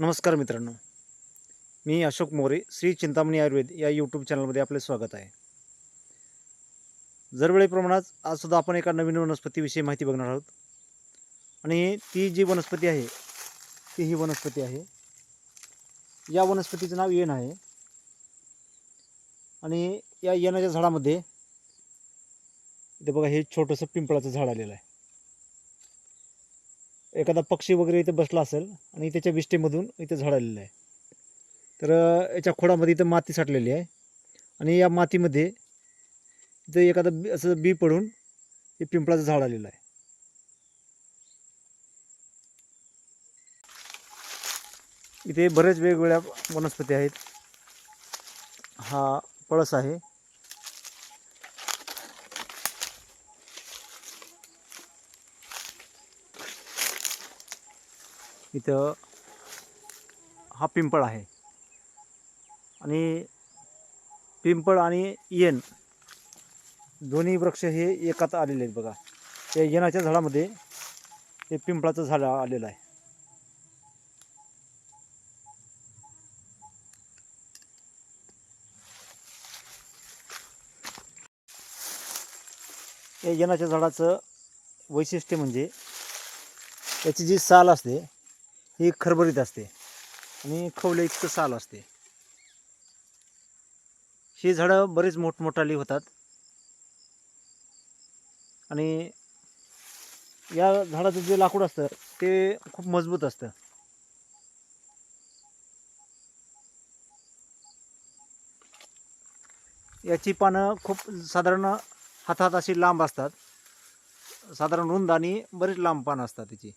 नमस्कार मित्रांनो. मी अशोक मोरे श्री चिंतामणी आयुर्वेद या यूट्यूब चॅनलमध्ये आपले स्वागत आहे. दरवेळेप्रमाणेच आजसुद्धा आपण एका नवीन वनस्पतीविषयी माहिती बघणार आहोत. आणि ती जी वनस्पती आहे ती ही वनस्पती आहे. या वनस्पतीचं नाव येण आहे. आणि या येणाच्या झाडामध्ये इथे बघा हे छोटंसं पिंपळाचं झाड आलेलं आहे. एखादा पक्षी वगैरे इथे बसला असेल आणि त्याच्या विष्टेमधून इथे झाड आलेलं आहे. तर याच्या खोडामध्ये इथं माती साठलेली आहे. आणि या मातीमध्ये इथं एखादं बी असं बी पडून हे पिंपळाचं झाड आलेलं आहे. इथे बरेच वेगवेगळ्या वनस्पती आहेत. हा पळस आहे. इथं हा पिंपळ आहे. आणि पिंपळ आणि येन दोन्ही वृक्ष हे एकात आलेले आहेत बघा. या येणाच्या झाडामध्ये हे पिंपळाचं झाड आलेलं आहे. या येणाच्या झाडाचं वैशिष्ट्य म्हणजे याची जी साल असते ही खरबरीत असते. आणि खवले इतकं साल असते. ही झाडं बरीच मोठमोठाली होतात. आणि या झाडाचं जे लाकूड असतं ते खूप मजबूत असतं. याची पानं खूप साधारण हातात अशी लांब असतात. साधारण रुंद आणि बरीच लांब पानं असतात त्याची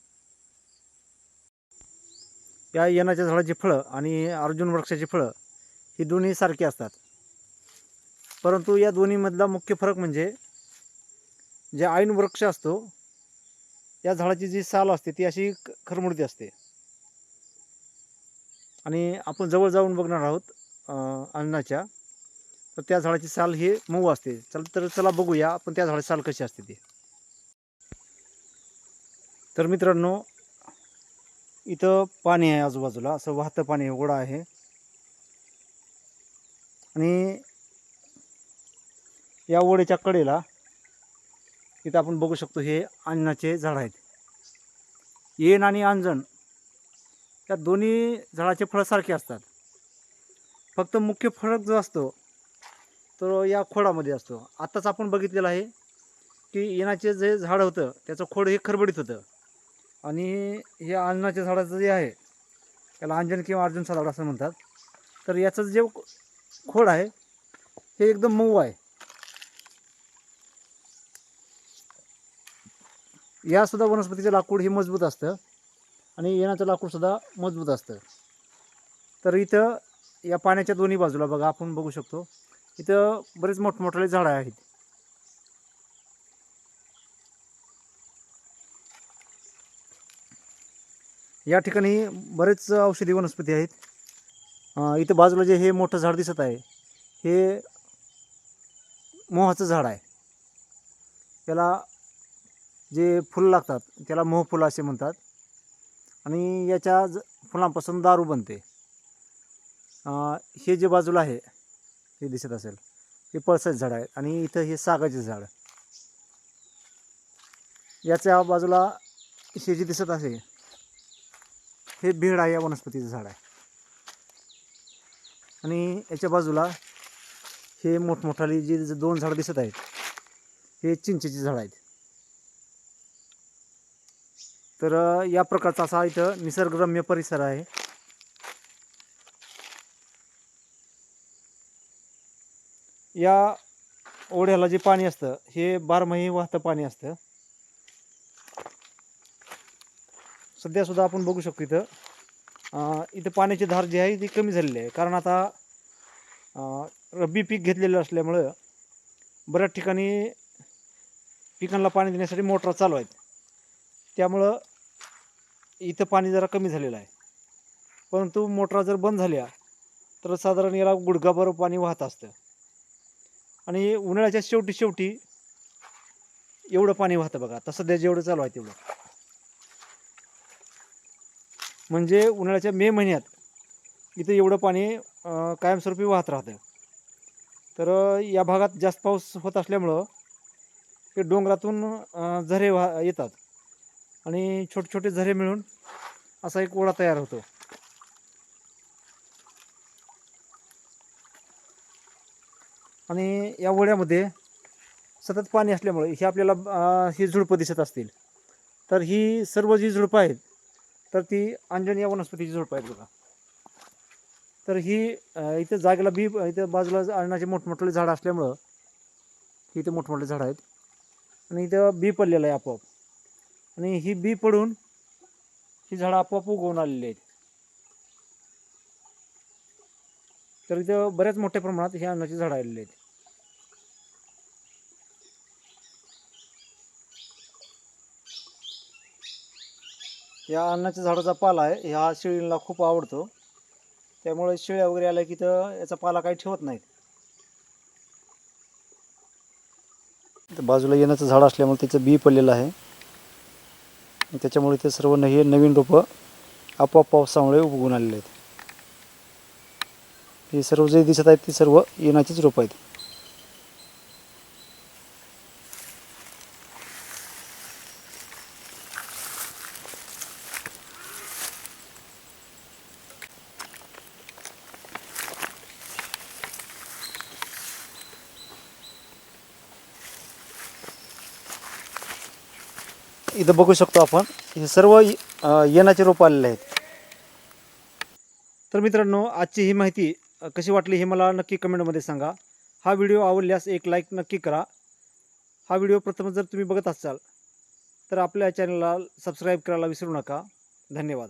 या येणाच्या झाडाची फळं आणि अर्जुन वृक्षाची फळं ही दोन्ही सारखी असतात. परंतु या दोन्हीमधला मुख्य फरक म्हणजे जे ऐन वृक्ष असतो या झाडाची जी साल असते ती अशी खरमुडती असते. आणि आपण जवळ जाऊन बघणार आहोत अन्नाच्या तर त्या झाडाची साल ही मऊ असते. चल तर चला बघूया आपण त्या झाडाची साल कशी असते ती. तर मित्रांनो इथं पाणी आहे आजूबाजूला असं वाहतं पाणी ओढा आहे. आणि या ओढ्याच्या कडेला इथं आपण बघू शकतो हे अन्नाचे झाड आहेत. येण आणि अंजण या दोन्ही झाडाचे फळं सारखे असतात. फक्त मुख्य फरक जो असतो तो या खोडामध्ये असतो. आत्ताच आपण बघितलेलं आहे की येणाचे जे झाड होतं त्याचं खोड हे खरबडीत होतं. आणि हे अन्नाच्या झाडाचं जे आहे त्याला अंजन किंवा अर्जुन झाड असं म्हणतात. तर याचं जे खोड आहे हे एकदम मऊ आहे. यासुद्धा वनस्पतीचं लाकूड हे मजबूत असतं आणि येण्याचं लाकूडसुद्धा मजबूत असतं. तर इथं या पाण्याच्या दोन्ही बाजूला बघा आपण बघू शकतो. इथं बरेच मोठमोठाले झाडं आहेत. या ठिकाणी बरेच औषधी वनस्पती आहेत. इथं बाजूला जे हे मोठं झाड दिसत आहे हे मोहाचं झाड आहे. त्याला जे फुलं लागतात त्याला मोहफुलं असे म्हणतात. आणि याच्या ज फुलांपासून दारू बनते. हे जे बाजूला आहे हे दिसत असेल हे पळसाचं झाड आहे आणि इथं हे सागाचे झाड. याच्या बाजूला हे जे दिसत आहे हे भेड आहे या वनस्पतीचं झाड आहे. आणि याच्या बाजूला हे मोठमोठाली जी दोन झाडं दिसत आहेत हे चिंचेची झाडं आहेत. तर या प्रकारचा असा इथं निसर्गरम्य परिसर आहे. या ओढ्याला जे पाणी असतं हे बारमाही वाहतं पाणी असतं. सध्यासुद्धा आपण बघू शकतो इथं. इथं पाण्याची धार जी आहे ती कमी झालेली आहे. कारण आता रब्बी पीक घेतलेलं असल्यामुळं बऱ्याच ठिकाणी पिकांना पाणी देण्यासाठी मोटर चालू आहेत. त्यामुळं इथं पाणी जरा कमी झालेलं आहे. परंतु मोटरा जर बंद झाल्या तर साधारण याला गुडघाभर पाणी वाहत असतं. आणि उन्हाळ्याच्या शेवटी शेवटी एवढं पाणी वाहतं बघा. आता सध्या जेवढं चालू आहे तेवढं. म्हणजे उन्हाळ्याच्या मे महिन्यात इथं एवढं पाणी कायमस्वरूपी वाहत राहतं. तर या भागात जास्त पाऊस होत असल्यामुळं हे डोंगरातून झरे वाह येतात. आणि छोटे छोटे झरे मिळून असा एक ओढा तयार होतो. आणि या ओढ्यामध्ये सतत पाणी असल्यामुळे हे आपल्याला ही झुडपं दिसत असतील. तर ही सर्व जी झुडपं आहेत तर ती अंजन या वनस्पतीची झुडपं आहेत बघा. तर ही इथं जागेला बी इथं बाजूला अळणाचे मोठमोठले झाडं असल्यामुळं इथे मोठमोठे झाडं आहेत. आणि इथं बी पडलेलं आहे आपोआप. आणि ही बी पडून ही झाडं आपोआप उगवून आलेली आहेत. तर इथं बऱ्याच मोठ्या प्रमाणात ही अन्नाची झाडं आलेली आहेत. या अन्नाच्या झाडाचा पाला आहे. ह्या शेळींना खूप आवडतो. त्यामुळे शेळ्या वगैरे आल्या की तर याचा पाला काही ठेवत नाहीत. बाजूला येण्याचं झाड असल्यामुळे त्याचं बी पडलेलं आहे. त्याच्यामुळे ते सर्व हे नवीन रोपं आपोआप पावसामुळे उगवून आलेले आहेत. हे सर्व जे दिसत आहेत ते सर्व येण्याचीच रोपं आहेत. इथं बघू शकतो आपण. हे सर्व येणाचे येण्याचे आलेले आहेत. तर मित्रांनो आजची ही माहिती कशी वाटली हे मला नक्की कमेंटमध्ये सांगा. हा व्हिडिओ आवडल्यास एक लाईक नक्की करा. हा व्हिडिओ प्रथम जर तुम्ही बघत असाल तर आपल्या चॅनलला सबस्क्राईब करायला विसरू नका. धन्यवाद.